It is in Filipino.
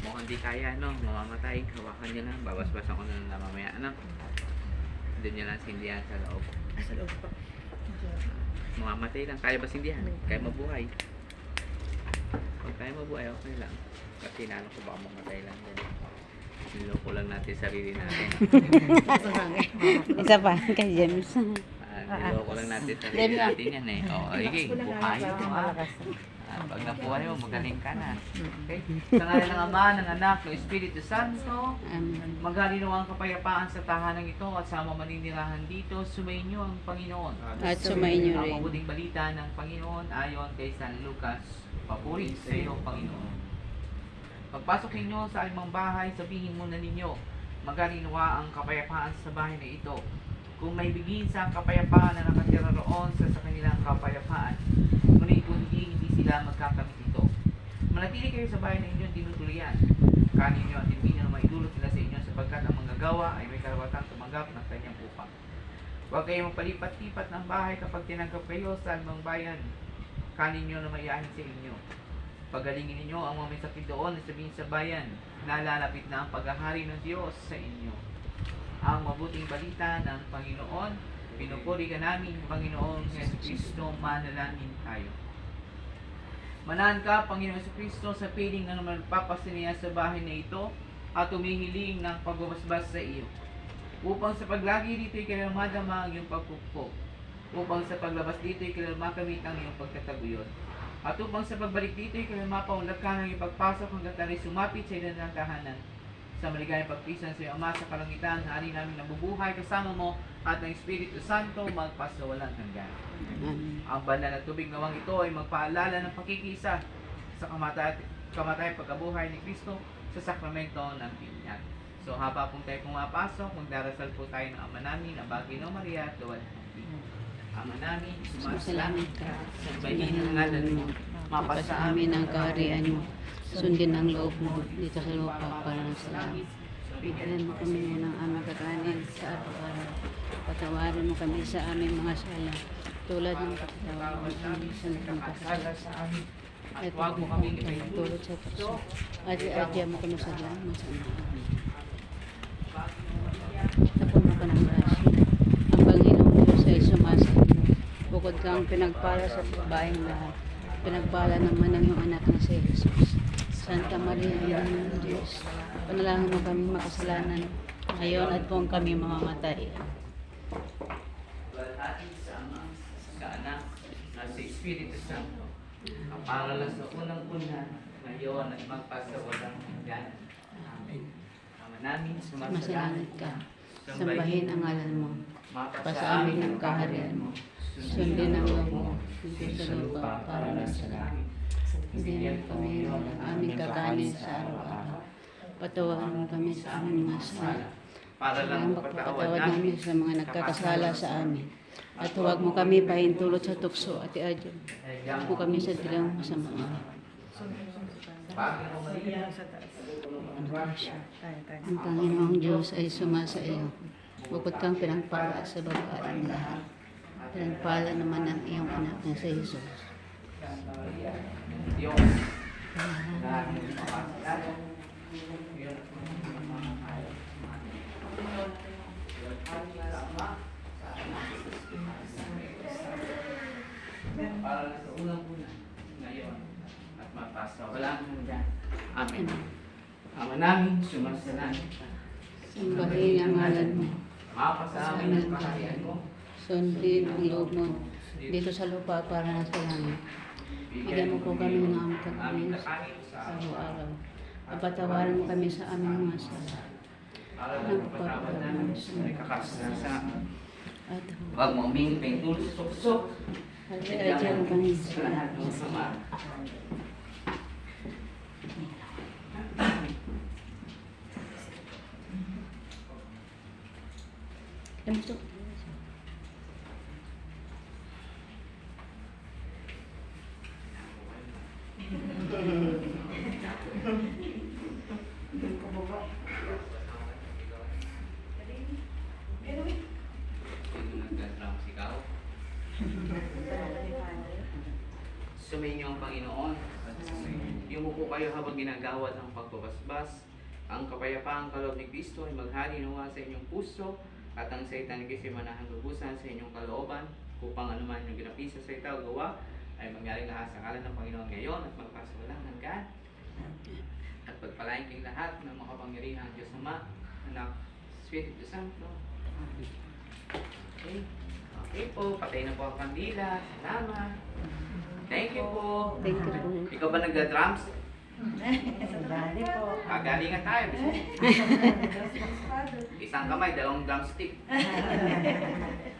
Mukhang di kaya, no? Mamamatay. Hawakan nyo na. Babasbasan ko na lang mamaya, ano? Doon nyo lang sindihan sa loob. Sa loob pa. Mamamatay lang. Kaya ba sindihan? Kaya mabuhay. Kung kaya mabuhay, okay lang. Kasi nalo ko baka mamatay lang din. Niloko lang natin sarili natin. Isa pa, kay James. Ah, niloko lang natin sarili natin yan eh. Oo, okay. Buhay mo ah. Ah, pag nabuhay mo, magaling ka na. Okay? Sa ngalan ng Ama, ng Anak, ng Espiritu Santo. Maghalino ang kapayapaan sa tahanan ito at sa mga maninirahan dito, sumayin niyo ang Panginoon. At sumayin niyo Ang rin. mabuting balita ng Panginoon ayon kay San Lucas. Papuri sa iyo, Panginoon. Pagpasok ninyo sa alimang bahay, sabihin muna ninyo, magalinawa ang kapayapaan sa bahay na ito. Kung may bigin sa kapayapaan na nakatira roon sa, sa kanilang kapayapaan, ngunit kung hindi, hindi sila magkakamit ito. Manatili kayo sa bahay na inyong tinutuloyan. Kanin nyo at hindi na maidulot nila sa inyo sapagkat ang manggagawa ay may karapatang tumanggap ng kanyang upang. Huwag kayong magpalipat-lipat ng bahay kapag tinanggap kayo sa alimang bayan. Kanin nyo na mayahin sa inyo. Pagalingin ninyo ang mga may sakit doon at sabihin sa bayan, nalalapit na ang paghahari ng Diyos sa inyo. Ang mabuting balita ng Panginoon, pinupuri ka namin, Panginoon Yesu Kristo, manalangin tayo. Manahan ka, Panginoon Yesu Kristo, sa piling ng magpapasiniya sa bahay na ito at tumihiling ng pagbabasbas sa iyo. Upang sa paglagi dito ay kailangan madama ang iyong pagpupok. Upang sa paglabas dito ay kailangan makamit ang iyong pagtataguyod. At upang sa pagbalik dito ay kailangan mapaunlad ka ng iyong pagpasok hanggang tayo sumapit sa ilan ng tahanan. Sa maligayang pagpisan sa iyo, Ama, sa kalangitan, hari namin nabubuhay kasama mo at ng Espiritu Santo magpasawalang hanggan. Amen. Ang banal na tubig nawang ito ay magpaalala ng pakikisa sa kamatay, kamatay pagkabuhay ni Kristo sa sakramento ng pinyag. So haba pong tayo pumapasok, magdarasal po tayo ng Ama namin, ang Bagino Maria, Tuwal Ama namin, sumasalamin ka, sambahin ang ngalan mo, Mapasa amin ang kaharian mo. Sundin ang loob mo dito sa lupa para sa langit. Bigyan mo kami ng aming kakanin sa araw-araw. Patawarin mo kami sa aming mga sala. Tulad ng pagtawad mo kami sa nagkakasala sa amin. At huwag mo kami tulad sa tukso. At iadya mo kami sa langit sa amin. Tapuno ka ng grasya. Ang Panginoong Diyos ay sumasa iyo. Bukod kang pinagpala sa babaeng lahat. Pinagpala naman ng iyong anak na si Jesus. Santa Maria, Ina ng Diyos, panalangin mo kami makasalanan, ngayon at kung kami mamamatay. Walhati sa Ama, sa Anak, at sa Espiritu Santo, ang paralan sa unang-una, ngayon at magpasawalang hanggan. Amen. Ama namin, sumasalangit Masalangit ka, sambahin ang ngalan mo, pasa amin ang kaharian mo, sundin ang loob mo, dito sa lupa para na sa langit. Bigyan kami ng aming kakanin sa araw-araw. Patawarin mo kami sa aming mga sala. Para lang pagpatawad namin sa mga nagkakasala sa amin. At huwag mo kami pahintulot sa tukso at iadyo. Huwag mo kami sa dilang masama. Tayo. Ang Panginoong Diyos ay sumasa iyo. Bukod kang pinagpala sa babaeng lahat. Pinagpala naman ang iyong anak na si Jesus. Para sa unang-una, ngayon, at mapasa. Walang hanggan. Amen. Ama namin, sumasalangit ka. Sambahin ang ngalan mo. Mapasa amin ang kaharian mo. Ang loob mo dito sa lupa para na sa langit. Bigyan mo po kami ng aming kakanin sa araw-araw. At patawarin mo kami sa aming mga sala. Patawad namin sa may kakasalanan sa amin. At Huwag mo umingin pa yung tulo sa tukso. at iadyo mo kami sa sa lahat ng sama. Sigaw? Sumayin niyo ang Panginoon. Yumuko kayo habang ginagawad ang pagbabasbas. Ang kapayapaan kaloob ni Kristo ay maghari nawa sa inyong puso at ang saitan kasi manahan lubusan sa inyong kalooban upang anuman yung ginapisa sa ito gawa ay mangyari lahat sa ngalan ng Panginoon ngayon at magpasawalang hanggan. At pagpalain kayong lahat ng makapangyarihan ang Diyos Ama, Anak, Espiritu Santo. Okay. Okay po, patay na po ang kandila. Salamat. Thank you po. Thank you po. Ikaw ba nagda-drums? Dali po. Kagalingan tayo. Isang kamay, dalawang drumstick.